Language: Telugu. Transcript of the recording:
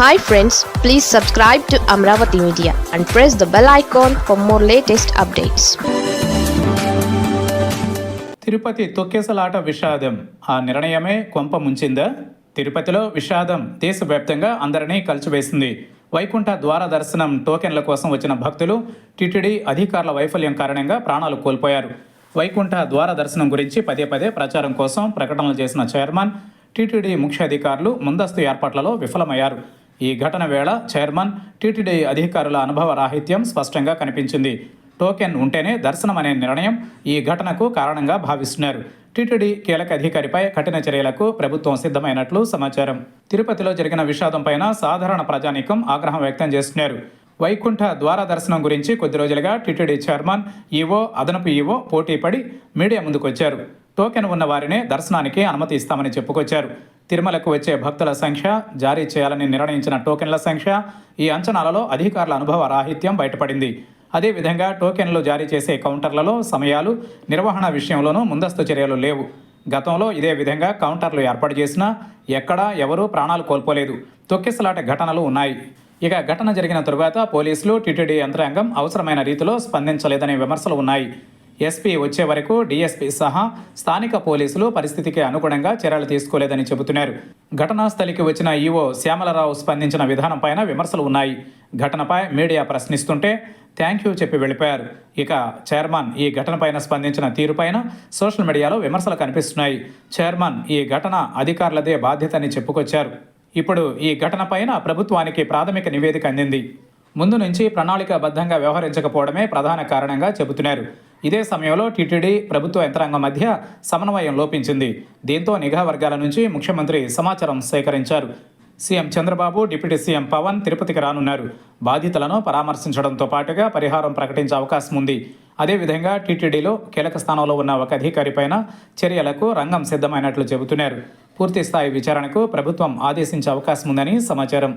Hi friends please subscribe to Amaravati media and press the bell icon for more latest updates Tirupati తొక్కేసలాట విషాదం. ఆ నిర్ణయమే కొంప ముంచిందా. తిరుపతిలో విషాదం దేశవ్యాప్తంగా అందరినీ కలిచివేసింది వైకుంఠ ద్వార దర్శనం టోకెన్ల కోసం వచ్చిన భక్తులు టిటిడి అధికారుల వైఫల్యం కారణంగా ప్రాణాలు కోల్పోయారు. వైకుంఠ ద్వార దర్శనం గురించి పదే పదే ప్రచారం కోసం ప్రకటనలు చేసిన చైర్మన్ టీటీడీ ముఖ్య అధికారులు ముందస్తు ఏర్పాట్లలో విఫలమయ్యారు. ఈ ఘటన వేళ చైర్మన్ టీటీడీ అధికారుల అనుభవ రాహిత్యం స్పష్టంగా కనిపించింది. టోకెన్ ఉంటేనే దర్శనం అనే నిర్ణయం ఈ ఘటనకు కారణంగా భావిస్తున్నారు. టీటీడీ కీలక అధికారిపై కఠిన చర్యలకు ప్రభుత్వం సిద్ధమైనట్లు సమాచారం. తిరుపతిలో జరిగిన విషాదం పైన సాధారణ ప్రజానీకం ఆగ్రహం వ్యక్తం చేస్తున్నారు. వైకుంఠ ద్వార దర్శనం గురించి కొద్ది రోజులుగా టీటీడీ చైర్మన్ ఈవో అదనపు ఈవో పోటీపడి మీడియా ముందుకొచ్చారు. టోకెన్ ఉన్న వారినే దర్శనానికి అనుమతి ఇస్తామని చెప్పుకొచ్చారు. తిరుమలకు వచ్చే భక్తుల సంఖ్య జారీ చేయాలని నిర్ణయించిన టోకెన్ల సంఖ్య ఈ అంచనాలలో అధికారుల అనుభవ రాహిత్యం బయటపడింది. అదేవిధంగా టోకెన్లు జారీ చేసే కౌంటర్లలో సమయాలు నిర్వహణ విషయంలోనూ ముందస్తు చర్యలు లేవు. గతంలో ఇదే విధంగా కౌంటర్లు ఏర్పాటు చేసినా ఎక్కడా ఎవరూ ప్రాణాలు కోల్పోలేదు. తొక్కిసలాట ఘటనలు ఉన్నాయి. ఇక ఘటన జరిగిన తరువాత పోలీసులు టీటీడీ యంత్రాంగం అవసరమైన రీతిలో స్పందించలేదనే విమర్శలు ఉన్నాయి. ఎస్పీ వచ్చే వరకు డీఎస్పీ సహా స్థానిక పోలీసులు పరిస్థితికి అనుగుణంగా చర్యలు తీసుకోలేదని చెబుతున్నారు. ఘటనా స్థలికి వచ్చిన ఈవో శ్యామలరావు స్పందించిన విధానంపైన విమర్శలు ఉన్నాయి. ఘటనపై మీడియా ప్రశ్నిస్తుంటే థ్యాంక్ యూ చెప్పి వెళ్ళిపోయారు. ఇక చైర్మన్ ఈ ఘటనపైన స్పందించిన తీరుపైన సోషల్ మీడియాలో విమర్శలు కనిపిస్తున్నాయి. చైర్మన్ ఈ ఘటన అధికారులదే బాధ్యతని చెప్పుకొచ్చారు. ఇప్పుడు ఈ ఘటనపైన ప్రభుత్వానికి ప్రాథమిక నివేదిక అందింది. ముందు నుంచి ప్రణాళికాబద్ధంగా వ్యవహరించకపోవడమే ప్రధాన కారణంగా చెబుతున్నారు. ఇదే సమయంలో టీటీడీ ప్రభుత్వ యంత్రాంగం మధ్య సమన్వయం లోపించింది. దీంతో నిఘా వర్గాల నుంచి ముఖ్యమంత్రి సమాచారం సేకరించారు. CM Chandrababu deputy CM Pawan తిరుపతికి రానున్నారు. బాధితులను పరామర్శించడంతో పాటుగా పరిహారం ప్రకటించే అవకాశం ఉంది. అదేవిధంగా టీటీడీలో కీలక స్థానంలో ఉన్న ఒక అధికారిపైన చర్యలకు రంగం సిద్ధమైనట్లు చెబుతున్నారు. పూర్తిస్థాయి విచారణకు ప్రభుత్వం ఆదేశించే అవకాశం ఉందని సమాచారం.